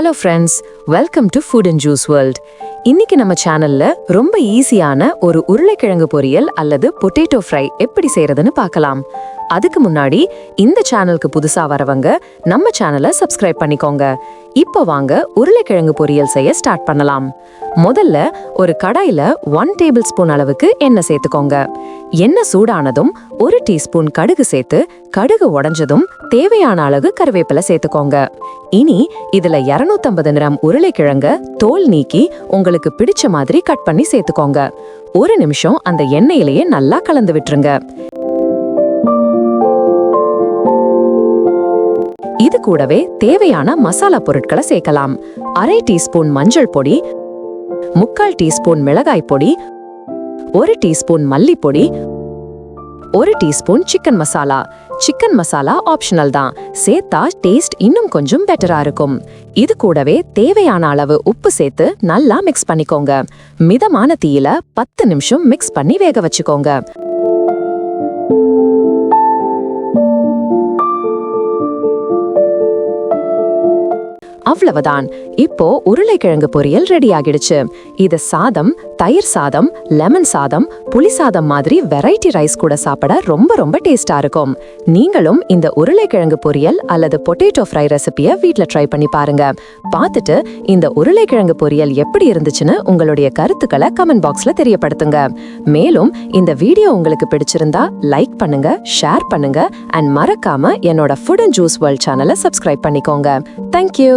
Hello friends welcome to food and juice world இன்னைக்கு நம்ம சேனல்ல ரொம்ப ஈஸியான ஒரு உருளைக்கிழங்கு பொரியல் அல்லது பொட்டேட்டோ ஃப்ரை எப்படி செய்யறதுன்னு பார்க்கலாம். அதுக்கு முன்னாடி இந்த சேனலுக்கு புதுசா வரவங்க நம்ம சேனலை சப்ஸ்கிரைப் பண்ணிக்கோங்க. இப்போ வாங்க உருளைக்கிழங்கு பொரியல் செய்ய ஸ்டார்ட் பண்ணலாம். முதல்ல ஒரு கடாயில ஒன் டேபிள் ஸ்பூன் அளவுக்கு எண்ணெய் சேர்த்துக்கோங்க. எண்ணெய் சூடானதும் ஒரு டீஸ்பூன் கடுகு சேர்த்து கடுகு உடைஞ்சதும் தேவையான அளவு கருவேப்பிலை சேர்த்துக்கோங்க. இனி இதுல 250 கிராம் உருளைக்கிழங்க தோல் நீக்கி உங்களுக்கு பிடிச்ச மாதிரி கட் பண்ணி சேர்த்துக்கோங்க. ஒரு நிமிஷம் அந்த எண்ணெயிலேயே நல்லா கலந்து விட்டுருங்க. இது கூடவே தேவையான மசாலா பொருட்களை சேர்க்கலாம். அரை டீஸ்பூன் மஞ்சள் பொடி முக்கால் டீஸ்பூன் மிளகாய் பொடி ஒரு டீஸ்பூன் மல்லிப்பொடி ஒரு teaspoon chicken masala. Chicken masala optional தான். சேர்த்தா டேஸ்ட் இன்னும் கொஞ்சம் பெட்டரா இருக்கும். இது கூடவே தேவையான அளவு உப்பு சேர்த்து நல்லா மிக்ஸ் பண்ணிக்கோங்க. மிதமான தீயில பத்து நிமிஷம் மிக்ஸ் பண்ணி வேக வச்சுக்கோங்க. அவ்வளவுதான். இப்போ உருளைக்கிழங்கு பொரியல் ரெடி ஆகிடுச்சு இது சாதம் தயிர் சாதம் லெமன் சாதம் புளி சாதம் மாதிரி வெரைட்டி ரைஸ் கூட சாப்பிட ரொம்ப ரொம்ப டேஸ்டா இருக்கும். நீங்களும் இந்த உருளைக்கிழங்கு பொரியல் அல்லது பொட்டேட்டோ ஃப்ரை ரெசிபியை வீட்டில் ட்ரை பண்ணி பாருங்க. பார்த்துட்டு இந்த உருளைக்கிழங்கு பொரியல் எப்படி இருந்துச்சுன்னு உங்களுடைய கருத்துக்களை கமெண்ட் பாக்ஸ்ல தெரியப்படுத்துங்க. மேலும் இந்த வீடியோ உங்களுக்கு பிடிச்சிருந்தா லைக் பண்ணுங்க ஷேர் பண்ணுங்க அண்ட் மறக்காம என்னோட ஃபுட் அண்ட் ஜூஸ் வேர்ல்ட் சேனலை சப்ஸ்கிரைப் பண்ணிக்கோங்க. Thank you